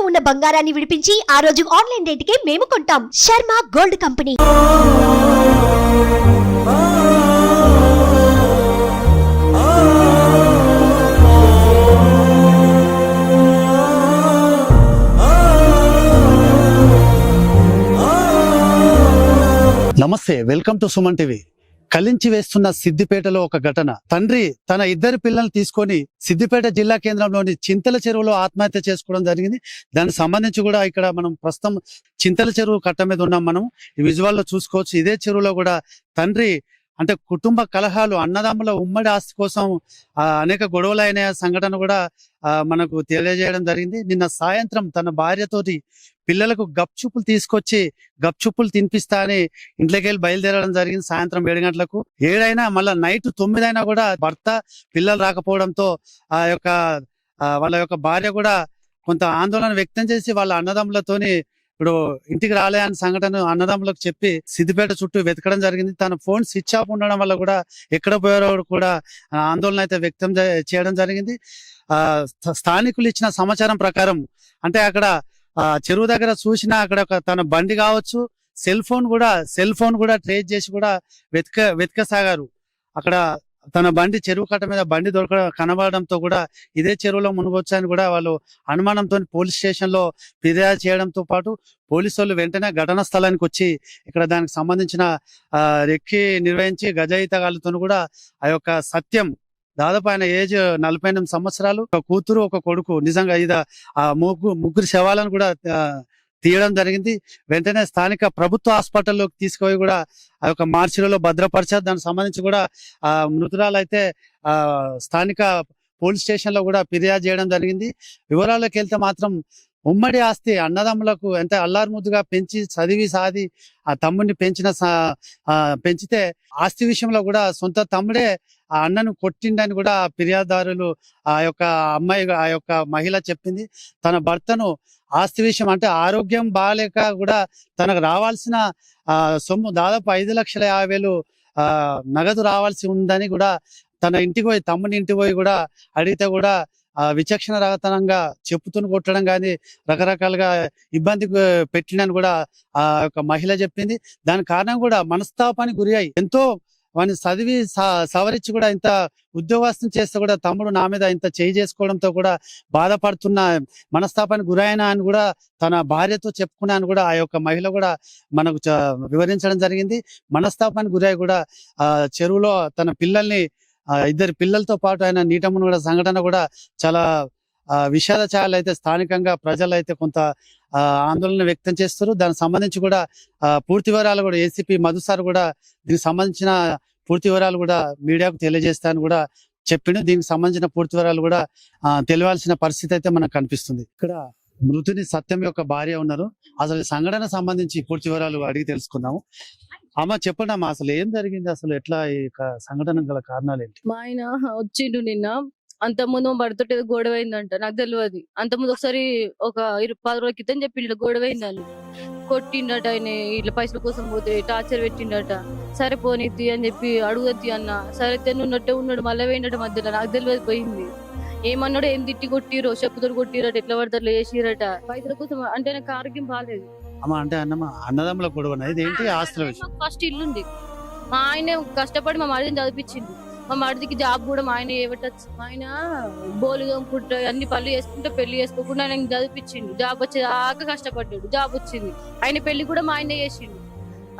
ఇంట్లో ఉన్న బంగారాన్ని విడిపించి ఆ రోజు ఆన్లైన్ రేటుకే మేము కొంటాం. Sharma gold company. నమస్తే వెల్కమ్ టు సుమన్ టీవీ. కలించి వేస్తున్న సిద్దిపేటలో ఒక ఘటన. తండ్రి తన ఇద్దరు పిల్లల్ని తీసుకొని సిద్దిపేట జిల్లా కేంద్రంలోని చింతల చెరువులో ఆత్మహత్య చేసుకోవడం జరిగింది. దానికి సంబంధించి కూడా ఇక్కడ మనం ప్రస్తుతం చింతల చెరువు కట్ట మీద ఉన్నాం మనం. విజువల్లో చూసుకోవచ్చు. ఇదే చెరువులో కూడా తండ్రి అంటే కుటుంబ కలహాలు అన్నదమ్ముల ఉమ్మడి ఆస్తి కోసం అనేక గొడవలు అయిన సంఘటన కూడా మనకు తెలియజేయడం జరిగింది. నిన్న సాయంత్రం తన భార్యతోటి పిల్లలకు గప్చుప్పులు తీసుకొచ్చి గప్చుప్పులు తినిపిస్తా అని ఇంట్లోకి వెళ్ళి బయలుదేరడం జరిగింది సాయంత్రం ఏడు గంటలకు. ఏడైనా మళ్ళీ నైట్ తొమ్మిదైనా కూడా భర్త పిల్లలు రాకపోవడంతో ఆ యొక్క వాళ్ళ యొక్క భార్య కూడా కొంత ఆందోళన వ్యక్తం చేసి వాళ్ళ అన్నదమ్ములతోని ఇప్పుడు ఇంటికి రాలే అనే సంఘటన అన్నదమ్ములకు చెప్పి సిద్దిపేట చుట్టూ వెతకడం జరిగింది. తన ఫోన్ స్విచ్ ఆఫ్ ఉండడం వల్ల కూడా ఎక్కడ పోయారో కూడా ఆందోళన అయితే వ్యక్తం చేయడం జరిగింది. ఆ స్థానికులు ఇచ్చిన సమాచారం ప్రకారం అంటే అక్కడ ఆ చెరువు దగ్గర చూసినా అక్కడ ఒక తన బండి కావచ్చు సెల్ ఫోన్ కూడా సెల్ ఫోన్ కూడా ట్రేస్ చేసి కూడా వెతక వెతకసాగారు. అక్కడ తన బండి చెరువు కట్ట మీద బండి దొరక కనబడడంతో కూడా ఇదే చెరువులో మునుగొచ్చని కూడా వాళ్ళు అనుమానంతో పోలీస్ స్టేషన్లో ఫిర్యాదు చేయడంతో పాటు పోలీసు వాళ్ళు వెంటనే ఘటనా స్థలానికి వచ్చి ఇక్కడ దానికి సంబంధించిన ఆ రెక్కి నిర్వహించి గజయితగాళ్ళతో కూడా ఆ యొక్క సత్యం దాదాపు ఆయన ఏజ్ నలభై ఎనిమిది సంవత్సరాలు. ఒక కూతురు ఒక కొడుకు. నిజంగా ఇది ఆ ముగ్గురు ముగ్గురు శవాలను కూడా తీయడం జరిగింది. వెంటనే స్థానిక ప్రభుత్వ హాస్పిటల్లోకి తీసుకుపోయి కూడా ఆ యొక్క మార్చిలో భద్రపరిచారు. దానికి సంబంధించి కూడా ఆ మృతురాలు అయితే ఆ స్థానిక పోలీస్ స్టేషన్లో కూడా ఫిర్యాదు చేయడం జరిగింది. వివరాల్లోకి వెళ్తే మాత్రం ఉమ్మడి ఆస్తి అన్నదమ్ములకు ఎంత అల్లారుముద్దుగా పెంచి చదివి సాది ఆ తమ్ముడిని పెంచిన పెంచితే ఆస్తి విషయంలో కూడా సొంత తమ్ముడే ఆ అన్నను కొట్టిండని కూడా ఫిర్యాదుదారులు ఆ యొక్క అమ్మాయి ఆ యొక్క మహిళ చెప్పింది. తన భర్తను ఆస్తి విషయం అంటే ఆరోగ్యం బాగాలేక కూడా తనకు రావాల్సిన ఆ సొమ్ము దాదాపు ఐదు లక్షల యాభై వేలు ఆ నగదు రావాల్సి ఉందని కూడా తన ఇంటికి పోయి తమ్ముని ఇంటికి పోయి కూడా అడిగితే కూడా విచక్షణ రహితంగా చెప్పుతుని కొట్టడం కానీ రకరకాలుగా ఇబ్బంది పెట్టినని కూడా ఆ యొక్క మహిళ చెప్పింది. దాని కారణం కూడా మనస్తాపానికి గురి అయి ఎంతో వాడిని చదివి స- సవరించి కూడా ఇంత ఉద్యోగస్తుని చేస్తే కూడా తమ్ముడు నా మీద ఇంత చేయి చేసుకోవడంతో కూడా బాధపడుతున్న మనస్తాపానికి గురైన అని కూడా తన భార్యతో చెప్పుకున్నాను కూడా ఆ యొక్క మహిళ కూడా మనకు చ- వివరించడం జరిగింది. మనస్తాపానికి గురై కూడా ఆ చెరువులో తన పిల్లల్ని ఇద్దరు పిల్లలతో పాటు ఆయన నీటమును కూడా సంఘటన కూడా చాలా ఆ విషాద ఛాయలు అయితే స్థానికంగా ప్రజలు అయితే కొంత ఆ, ఆందోళన వ్యక్తం చేస్తారు దానికి సంబంధించి కూడా పూర్తి వివరాలు కూడా ఏసీపీ మధు సార్ కూడా దీనికి సంబంధించిన పూర్తి వివరాలు కూడా మీడియాకు తెలియజేస్తాను కూడా చెప్పిండు. దీనికి సంబంధించిన పూర్తి వివరాలు కూడా తెలియాల్సిన పరిస్థితి అయితే మనకు కనిపిస్తుంది. ఇక్కడ మృతుని సత్యం యొక్క భార్య ఉన్నారు. అసలు సంఘటన సంబంధించి పూర్తి వివరాలు అడిగి తెలుసుకుందాము. అమ్మ చెప్పండి అసలు ఏం జరిగింది? అసలు ఎట్లా ఈ సంఘటన గల కారణాలు ఏంటి మా ఆయన వచ్చిండు నిన్న. అంత ముందు భర్తతో ఏదో గొడవ అయిందంట నాకు తెలియదు అంత ముందు ఒకసారి ఒక ఇరు పది రోజుల క్రితం చెప్పిండు ఇట్లా గొడవ అయిందని కొట్టిండట ఆయన ఇట్లా పైసల కోసం పోతే టార్చర్ పెట్టిండట. సరే పోనీతి అని చెప్పి అడుగుద్ది అన్న. సరే తెన్ను ఉన్నట్టే ఉన్నాడు మళ్ళీ వేయండట మధ్యలో. నాకు తెలియదు పోయింది. ఏమన్నాడు ఏం తిట్టి కొట్టిరో చెప్పుతో కొట్టిరట ఎట్లా పడతారు అట్లా పైసల కోసం అంటే నాకు ఆరోగ్యం బాగాలేదు అమ్మ అంటే అన్నమ్మ అన్నదమ్ముల గొడవ ఇది ఏంటి ఆస్తుల విషయం? ఫస్ట్ ఇల్లుంది. మా ఆయన కష్టపడి మా మరిదిని చదివించింది మా మరిదికి జాబ్ కూడా మా ఆయన ఏవటచ్చు మా ఆయన బోలు తోముకుంటా అన్ని పనులు చేసుకుంటే పెళ్ళి చేసుకోకుండా ఆయన చదివించిండు. జాబ్ వచ్చేదాకా కష్టపడ్డాడు. జాబ్ వచ్చింది. ఆయన పెళ్ళి కూడా మా ఆయన చేసిండు.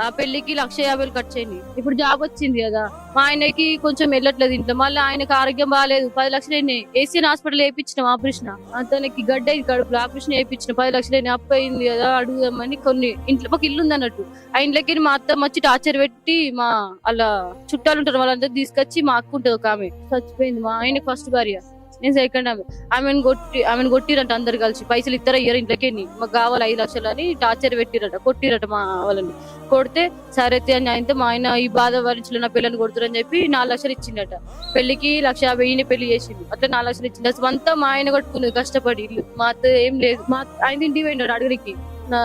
ఆ పెళ్ళికి లక్ష యాభై వేలు ఖర్చు ఇప్పుడు జాబ్ వచ్చింది కదా మా ఆయనకి కొంచెం వెళ్ళట్లేదు ఇంట్లో. మళ్ళీ ఆయనకి ఆరోగ్యం బాగాలేదు పది లక్షలు అయినాయి. ఏసీఎన్ హాస్పిటల్ వేయించిన ఆపరేషన్. అతనికి గడ్డ అయింది కడుపులో ఆపరేషన్ వేయించిన. పది లక్షలు అయినాయి అప్పు అయింది కదా అడుగుదామని కొన్ని ఇంట్లో మాకు ఇల్లు ఉంది అన్నట్టు. ఆ ఇంట్లోకి మా అత్తమ్మ వచ్చి టార్చర్ పెట్టి మా అలా చుట్టాలు ఉంటారు వాళ్ళందరూ తీసుకొచ్చి మా అక్క ఉంటుంది ఒక ఆమె. చచ్చిపోయింది మా ఆయన ఫస్ట్ భార్య. నేను సెకండ్ ఆమె. ఆమెను కొట్టి ఆమెను కొట్టిరంట అందరు కలిసి. పైసలు ఇస్తారా ఇయ్యరు ఇంట్లోకి మాకు కావాలి ఐదు లక్షలు అని టార్చర్ పెట్టిరట కొట్టిరట మా వాళ్ళని. కొడితే సరే అయితే అని అయితే మా ఆయన ఈ బాధ భరించలే నా పిల్లని కొడుతురని చెప్పి నాలుగు లక్షలు ఇచ్చిండట. పెళ్ళికి లక్ష యాభై ఈయన పెళ్ళి చేసింది అట్లా నాలుగు లక్షలు ఇచ్చింది అసలు అంతా మా ఆయన కట్టుకున్నది కష్టపడి. ఇల్లు మా అత్త ఏం లేదు. మా ఆయన ఇంటికి పోయినాడు అడుగురికి నా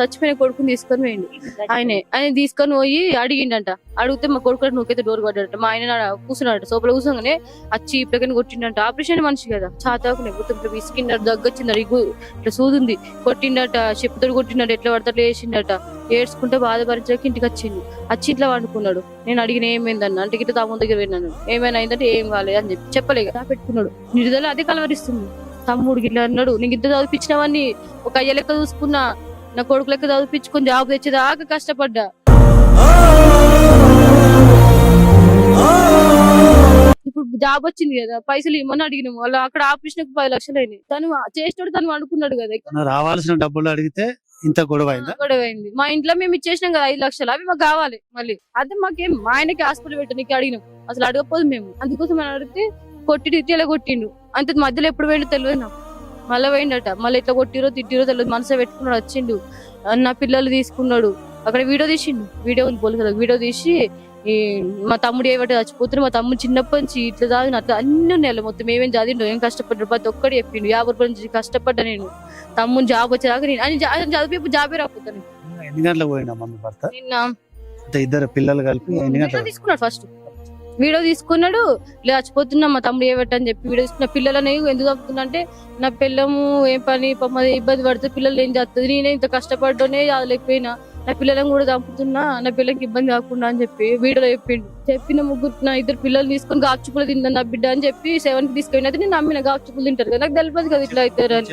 చచ్చిపోయిన కొడుకుని తీసుకొని పోయిండు. ఆయనే ఆయన తీసుకొని పోయి అడిగిండంట. అడిగితే మా కొడుకు నువ్వైతే డోర్ పడ్డాడట మా ఆయన కూర్చున్నాడట. సోపల కూర్చోగానే వచ్చి ఇప్పటికైనా కొట్టిండంట. ఆపరేషన్ మనిషి కదా. చాతాకు మొత్తం ఇట్లా విసికిండట దగ్గొచ్చిందట ఇగు ఇట్లా సూదుంది. కొట్టిండట. చెప్పుతోడు కొట్టిండట. ఎట్లా పడతాడు వేసిండట ఏడ్చుకుంటే బాధపరించక ఇంటికి వచ్చిండు. వచ్చి ఇట్లా వండుకున్నాడు. నేను అడిగిన ఏమైందన్న? అంటే ఇట్లా తమ్ముడు దగ్గర వెళ్ళినాను ఏమైనా అయిందంటే ఏం కాలేదు అని చెప్పి చెప్పలేక పెట్టుకున్నాడు. నిడుదల అదే కలవరిస్తుంది. తమ్ముడు ఇట్లా అన్నాడు. నీకు ఇద్దరు చదివించినవన్నీ ఒక అయ్య లెక్క చూసుకున్నా నా కొడుకు లెక్క చదివించుకొని జాబ్ తెచ్చేదాకా కష్టపడ్డా. ఇప్పుడు జాబ్ వచ్చింది కదా పైసలు ఇమ్మని అడిగినాము వాళ్ళు అక్కడ ఆపరేషన్ పది లక్షలు అయినాయి. తను చేసినోడు తను అనుకున్నాడు కదా రావాల్సిన డబ్బులు అడిగితే ఇంత గొడవ గొడవ అయింది మా ఇంట్లో మేము ఇచ్చేసినాం కదా ఐదు లక్షలు. అవి మాకు కావాలి మళ్ళీ. అదే మాకేం మా ఆయనకి హాస్పిటల్ పెట్టడానికి అడిగినాం. అసలు అడగపోదు మేము. అందుకోసం మనం అడిగితే కొట్టి ఇటీలో కొట్టిండు. అంత మధ్యలో ఎప్పుడు పోయిండో తెలియదు నాకు. మళ్ళీ పోయిండట. మళ్ళీ ఇట్లా కొట్టిరో తిట్టిరో తెలియదు మనసు పెట్టుకున్నాడు వచ్చిండు. నా పిల్లలు తీసుకున్నాడు. అక్కడ వీడియో తీసిండు. వీడియో ఉంది పోలీసు వాళ్ళకి. వీడియో తీసి ఈ మా తమ్ముడు ఏమంటే చచ్చిపోతున్నా మా తమ్ముడు చిన్నప్పటి నుంచి ఇట్లా చదివిన అట్లా అన్ని ఉన్నాయి మొత్తం ఏమేం చదివిండు ఏం కష్టపడ్డాడు ప్రతి ఒక్కటి చెప్పిండు. యాభై రూపాయల నుంచి కష్టపడ్డా నేను. తమ్ముడు జాబ్ వచ్చేదాకా నేను. ఆయన చదివి జాబే రాకపోతాను ఎన్ని గంటలకు పోయినా మమ్మీ భర్త? నిన్న ఇద్దరు పిల్లలు కలిపి తీసుకున్నాడు ఫస్ట్ వీడియో తీసుకున్నాడు. ఇలా చచ్చిపోతున్నా మా తమ్ముడు ఏవట్టని చెప్పి వీడియో తీసుకున్న పిల్లలని ఎందుకు చదువుతున్నా అంటే నా పిల్లము ఏం పని ఇబ్బంది పడితే పిల్లలు ఏం చేస్తుంది నేనే ఇంత కష్టపడ్డోనే చదవలేకపోయినా. నా పిల్లలను కూడా చంపుతున్నా నా పిల్లలకి ఇబ్బంది కాకుండా అని చెప్పి వీడియోలో చెప్పిండు. చెప్పిన ముగ్గురు నా ఇద్దరు పిల్లలు తీసుకొని గాచుపులు తిందా నా బిడ్డ అని చెప్పి సెవెన్కి తీసుకెళ్ళిన అయితే నేను నమ్మిన గాచుపులు తింటారు కదా. నాకు తెలియదు కదా ఇట్లా అవుతారు అని.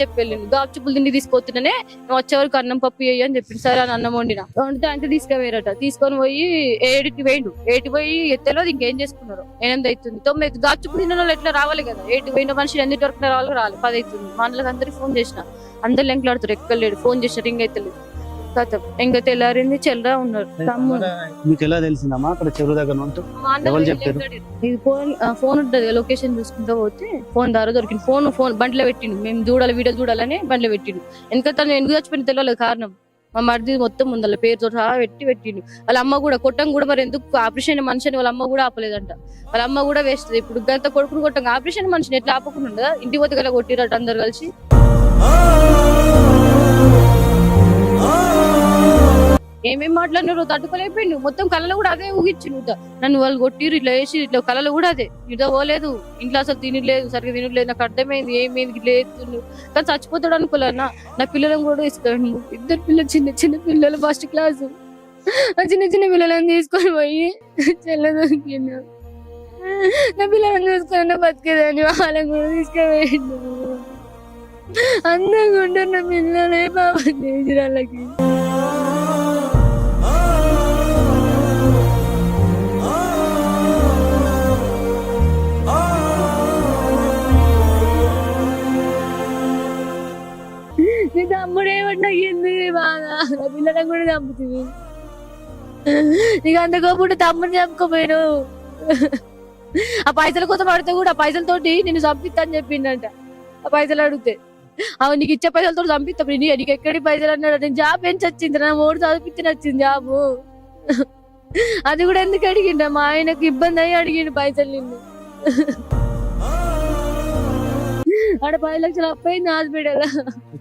చెప్పి వెళ్ళిండు? గాచుపులు తిండి తీసుకొస్తున్నానే నువ్వు వచ్చే వరకు అన్నం పప్పు వేయి అని చెప్పిండు. సరే అని అన్నం వండిన. వండితే అంటే తీసుకుపోయారట. తీసుకొని పోయి ఏడికి వేయండు ఏటి పోయి తెలియదు ఇంకేం చేసుకున్నారు? ఎనిమిది అవుతుంది తొమ్మిది గాచుపులు తిన్న వాళ్ళు ఎట్లా రావాలి కదా? ఏటి పోయిన మనిషి ఎన్ని వరకు రావాలి రావాలి. పది అవుతుంది మా అన్నలకు అందరికి ఫోన్ చేసిన. అందరు లెంకలాడుతారు. ఎక్కలేడు. ఫోన్ చేసిన రింగ్ అవుతలేదు కథం ఇంకా తెల్లారింది చెల్లరా ఉన్నారు. తమ్ముడు. మీకు ఎలా తెలిసిందమ్మా? అక్కడ చెరువు దగ్గర ఉంటూ ఎవరు చెప్పారు? ఇది ఫోన్ ఫోన్ ఉంటుంది లొకేషన్ చూసుకుంటూ పోతే ఫోన్ ద్వారా దొరికింది. ఫోన్ ఫోన్ బండిలో పెట్టిండు. మేము చూడాలి వీడియో చూడాలని బండిలో పెట్టిండు. ఎందుకంటే తను ఎందుకు చచ్చిపోయిన తెలియలేదు కారణం. మా మరిది మొత్తం ఉండాలి పేరుతో సహా పెట్టి పెట్టిండు. వాళ్ళ అమ్మ కూడా కొట్టం కూడా మరి ఎందుకు? ఆపరేషన్ మనిషిని వాళ్ళ అమ్మ కూడా ఆపలేదంట. వాళ్ళ అమ్మ కూడా వేస్ట్. ఇప్పుడు గంట కొడుకుని కొట్టం ఆపరేషన్ మనిషిని ఎట్లా ఆపకుండా ఇంటి పోతే గల కొట్టిరట అందరు కలిసి. ఏమేమి మాట్లాడినారో తట్టుకోలేకపోయిండు మొత్తం కళలో కూడా అదే ఊగిచ్చిండు నువ్వు. నన్ను వాళ్ళు కొట్టిరు ఇట్లా వేసి ఇట్లా కళలో కూడా అదే. ఇదో పోలేదు. ఇంట్లో అసలు తినలేదు సరిగ్గా తినలేదు నాకు అర్థమైంది ఏమైంది లేదు ఎత్తుండు కానీ చచ్చిపోతాడు అనుకోలే నా పిల్లలను కూడా ఇస్తాడు ఇద్దరు పిల్లలు చిన్న చిన్న పిల్లలు ఫస్ట్ క్లాస్ ఆ చిన్న చిన్న పిల్లలను తీసుకొని పోయి చెల్ల దొరికిండు నా పిల్లలను చూసుకొని బతికేదాన్ని వాళ్ళని కూడా తీసుకుపోయిండు అందంగా ఉంటారు నా పిల్లలే పాపం చేసి వాళ్ళకి. నీకు అంత కోపుడు తమ్ముడు చంపుకోపోయాను ఆ పైసల కోసం పడితే కూడా ఆ పైసలతోటి నిన్ను చంపిస్తా అని చెప్పిండంట. ఆ పైసలు అడిగితే అవి నీకు ఇచ్చే పైసలతో చంపిస్తా నీ నీకు ఎక్కడి పైసలు అన్నాడు నేను జాబ్ ఏం చచ్చింది నా మూడు చదివించి నచ్చింది జాబు. అది కూడా ఎందుకు అడిగిండ మా ఆయనకు ఇబ్బంది అయ్యి అడిగిండు పైసలు నిన్ను. ఆడ పది లక్షలు అప్పయింది హాస్పిటల్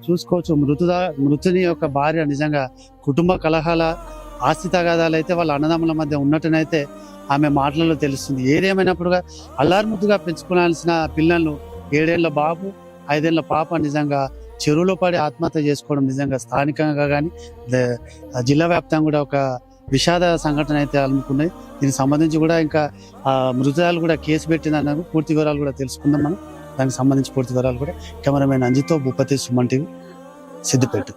చూసుకోవచ్చు మృతుదా మృతుని యొక్క భార్య నిజంగా కుటుంబ కలహాల ఆస్తి తగాదాలు అయితే వాళ్ళ అన్నదమ్ముల మధ్య ఉన్నట్టునైతే ఆమె మాటలలో తెలుస్తుంది. ఏదేమైనప్పుడుగా అల్లారుముద్దుగా పెంచుకోవాల్సిన పిల్లలను ఏడేళ్ళ బాబు ఐదేళ్ళ పాప నిజంగా చెరువులో పడి ఆత్మహత్య చేసుకోవడం నిజంగా స్థానికంగా కానీ జిల్లా వ్యాప్తంగా కూడా ఒక విషాద సంఘటన అయితే అనుకున్నాయి దీనికి సంబంధించి కూడా ఇంకా ఆ, కూడా కేసు పెట్టిందన్న పూర్తి వివరాలు కూడా తెలుసుకుందాం మనం. దానికి సంబంధించి పూర్తి వివరాలు కూడా కెమెరామెన్ అంజితో భూపతి సుమన్ టీవీ సిద్దిపేట.